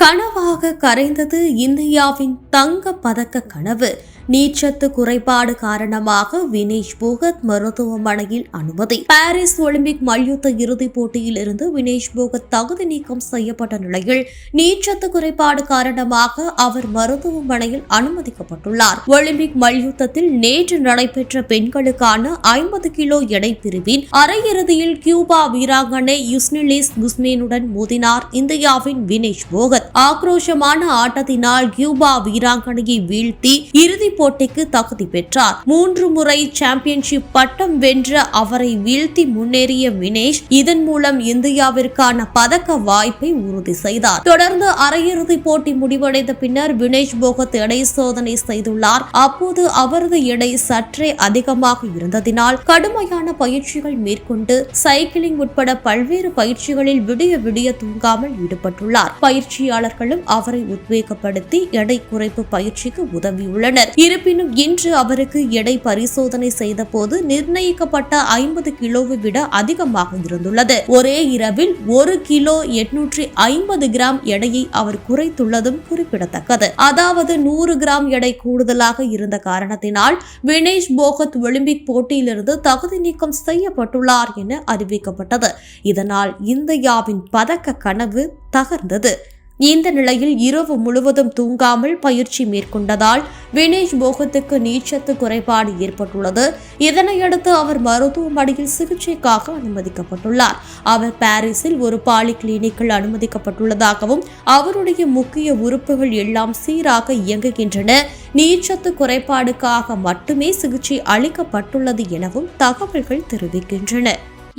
கனவாக கரைந்தது இந்தியாவின் தங்க பதக்க கனவு. நீச்சத்து குறைபாடு காரணமாக வினேஷ் போகத் மருத்துவமனையில் அனுமதி. பாரிஸ் ஒலிம்பிக் மல்யுத்த இறுதிப் போட்டியில் இருந்து வினேஷ் போகத் தகுதி நீக்கம் செய்யப்பட்ட நிலையில் நீச்சத்து குறைபாடு காரணமாக அவர் மருத்துவமனையில் அனுமதிக்கப்பட்டுள்ளார். ஒலிம்பிக் மல்யுத்தத்தில் நேற்று நடைபெற்ற பெண்களுக்கான ஐம்பது கிலோ எடை பிரிவின் அரையிறுதியில் கியூபா வீராங்கனை யுஸ்னிலிஸ் குஸ்மேனுடன் மோதினார் இந்தியாவின் வினேஷ் போகத். ஆக்ரோஷமான ஆட்டத்தினால் கியூபா வீராங்கனையை வீழ்த்தி இறுதிப் போட்டிக்கு தகுதி பெற்றார். மூன்று முறை சாம்பியன்ஷிப் பட்டம் வென்ற அவரை வீழ்த்தி முன்னேறிய வினேஷ் இதன் மூலம் இந்தியாவிற்கான பதக்க வாய்ப்பை உறுதி செய்தார். தொடர்ந்து அரையிறுதி போட்டி முடிவடைந்த பின்னர் வினேஷ் போகத் எடை சோதனை செய்துள்ளார். அப்போது அவரது எடை சற்றே அதிகமாக இருந்ததினால் கடுமையான பயிற்சிகள் மேற்கொண்டு சைக்கிளிங் உட்பட பல்வேறு பயிற்சிகளில் விடிய விடிய தூங்காமல் ஈடுபட்டுள்ளார். பயிற்சியாளர்களும் அவரை உத்வேகப்படுத்தி எடை குறைப்பு பயிற்சிக்கு உதவியுள்ளனர். இருப்பினும் இன்று அவருக்கு எடை பரிசோதனை செய்தபோது நிர்ணயிக்கப்பட்ட ஐம்பது கிலோவை விட அதிகமாக இருந்துள்ளது. ஒரே இரவில் ஒரு கிலோ எட்நூற்றி ஐம்பது கிராம் எடையை அவர் குறைத்துள்ளதும் குறிப்பிடத்தக்கது. அதாவது நூறு கிராம் எடை கூடுதலாக இருந்த காரணத்தினால் வினேஷ் போகத் ஒலிம்பிக் போட்டியிலிருந்து தகுதி நீக்கம் செய்யப்பட்டுள்ளார் என அறிவிக்கப்பட்டது. இதனால் இந்தியாவின் பதக்க கனவு தகர்ந்தது. இந்த நிலையில் இரவு முழுவதும் தூங்காமல் பயிற்சி மேற்கொண்டதால் வினேஷ் போகத்துக்கு நீச்சத்து குறைபாடு ஏற்பட்டுள்ளது. இதனையடுத்து அவர் மருத்துவமனையில் சிகிச்சைக்காக அனுமதிக்கப்பட்டுள்ளார். அவர் பாரிஸில் ஒரு பாலி கிளினிக்கில் அனுமதிக்கப்பட்டுள்ளதாகவும் அவருடைய முக்கிய உறுப்புகள் எல்லாம் சீராக இயங்குகின்றன. நீச்சத்து குறைபாடுக்காக மட்டுமே சிகிச்சை அளிக்கப்பட்டுள்ளது எனவும் தகவல்கள் தெரிவிக்கின்றன.